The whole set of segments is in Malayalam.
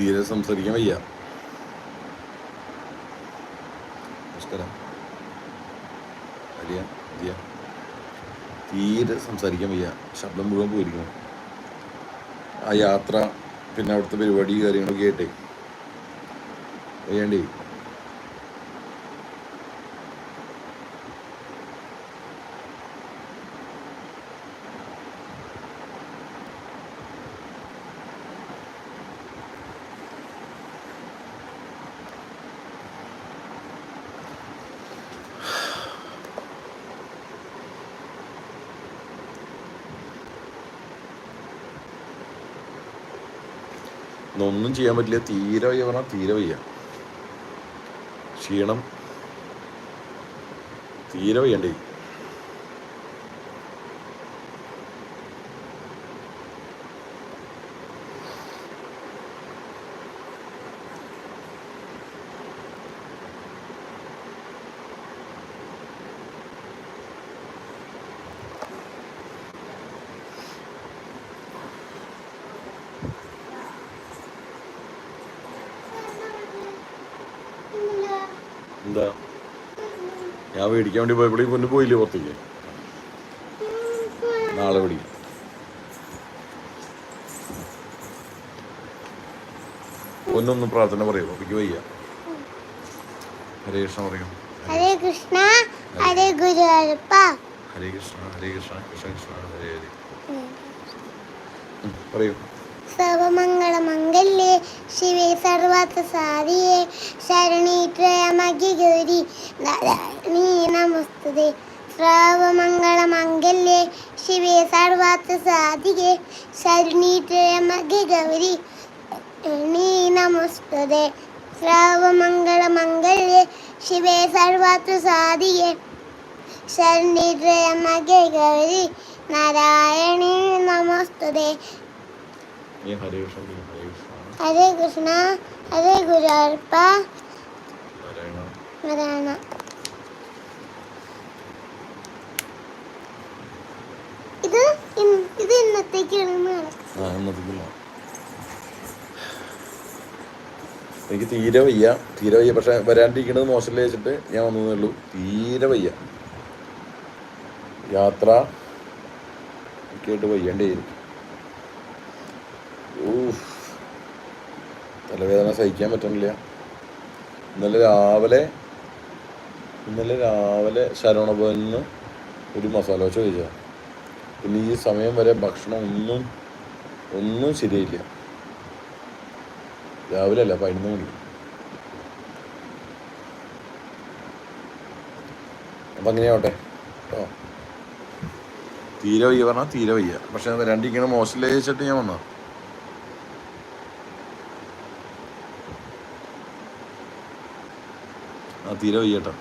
തീരെ സംസാരിക്കാൻ വയ്യ. തീരെ സംസാരിക്കാൻ വയ്യ. ശബ്ദം മുഴുവൻ പോയിരിക്കണം ആ യാത്ര പിന്നെ അവിടുത്തെ പരിപാടി കാര്യങ്ങളൊക്കെ ആയിട്ടേ. വയ്യാണ്ടേ. ഒന്നും ചെയ്യാൻ പറ്റില്ല. തീരെ വയ്യ പറഞ്ഞാൽ തീരെ വയ്യ. ക്ഷീണം. തീരെ വയ്യണ്ടേ. എന്താ? ഞാൻ മേടിക്കാൻ വേണ്ടി പോയപ്പോഴേ പൊന്നു പോയില്ലേ പുറത്തേക്ക്? നാളെ പിടിക്കും ഒന്നൊന്ന് പ്രാർത്ഥന പറയൂ എനിക്ക് വയ്യ. ഹരേ കൃഷ്ണ പറയൂ. ഹരേ കൃഷ്ണ ഹരേ ഗുരു ഹരേ കൃഷ്ണ ഹരേ കൃഷ്ണ കൃഷ്ണ കൃഷ്ണ ഹരേ ഹരേ. പറയൂ. സർവമംഗളമംഗല്യേ ശിവേ സർവാർത്ഥ സാരിയേ ശരണീത്രയമഗ്യ ഗൗരി നാരായണീ നമസ്തുതേ സർവമംഗളമംഗല്യേ ശിവേ സർവാർത്ഥ സാധികേ ശരണീത്രയമഗ്യ ഗൗരി നീ നമസ്തുതേ സർവമംഗളമംഗല്യേ ശിവേ സർവാർത്ഥ സാധികേ ശരണീത്രയമഗ്യ ഗൗരി നാരായണീ നമസ്തുതേ നീ ഹരേ കൃഷ്ണ. ഹരേ കൃഷ്ണ ഹരേ കൃഷ്ണ ഹരേ ഗുരുവായൂരപ്പ നാരായണ നാരായണ ഇത് ഇത് ഇന്നത്തേക്കാണ് ആ എന്നതില്ല എനിക്ക് തീരെ വയ്യ. തീരെ വയ്യ. പക്ഷെ വരാണ്ടിരിക്കണത് മോശമല്ലേ വെച്ചിട്ട് ഞാൻ വന്നതേ ഉള്ളൂ. തീരെ വയ്യ. യാത്ര കേട്ട് വയ്യണ്ടേ ഊഫ് തലവേദന സഹിക്കാൻ പറ്റുന്നില്ല ഇന്നലെ രാവിലെ ഇന്നലെ രാവിലെ ശരവണഭവനിൽ നിന്ന് ഒരു മസാല ദോശ കഴിച്ചതാണ് പിന്നെ ഈ സമയം വരെ ഭക്ഷണം ഒന്നും ഒന്നും ശരിയില്ല രാവിലെ അല്ല പതിനൊന്ന് മണി. അപ്പം അങ്ങനെയാവട്ടെ ഓ. തീരെ വയ്യ പറഞ്ഞാൽ തീരെ വയ്യ. പക്ഷെ വരാണ്ടിരിക്കണ മോശം വെച്ചിട്ട് ഞാൻ വന്നാ തീരെ വയ്യട്ടോ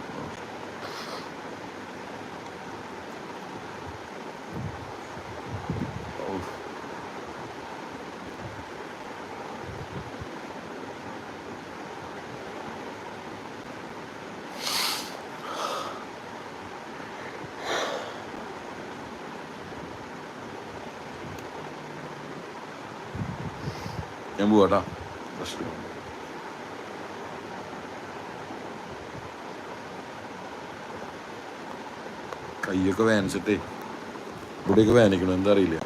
ഞാൻ പോവാട്ടാ. പ്രശ്നം കൈയൊക്കെ വേനച്ചിട്ടേ. ഇവിടെയൊക്കെ വേനിക്കണു എന്താ അറിയില്ല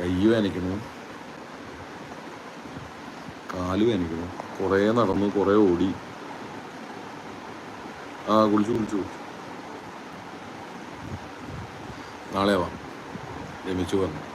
കൈ വേനിക്കണു കാൽ വേനിക്കണു കുറേ നടന്നു കുറേ ഓടി. ആ കുളിച്ചു കുളിച്ചു. നാളെ വാ. രമിച്ചു പറഞ്ഞു.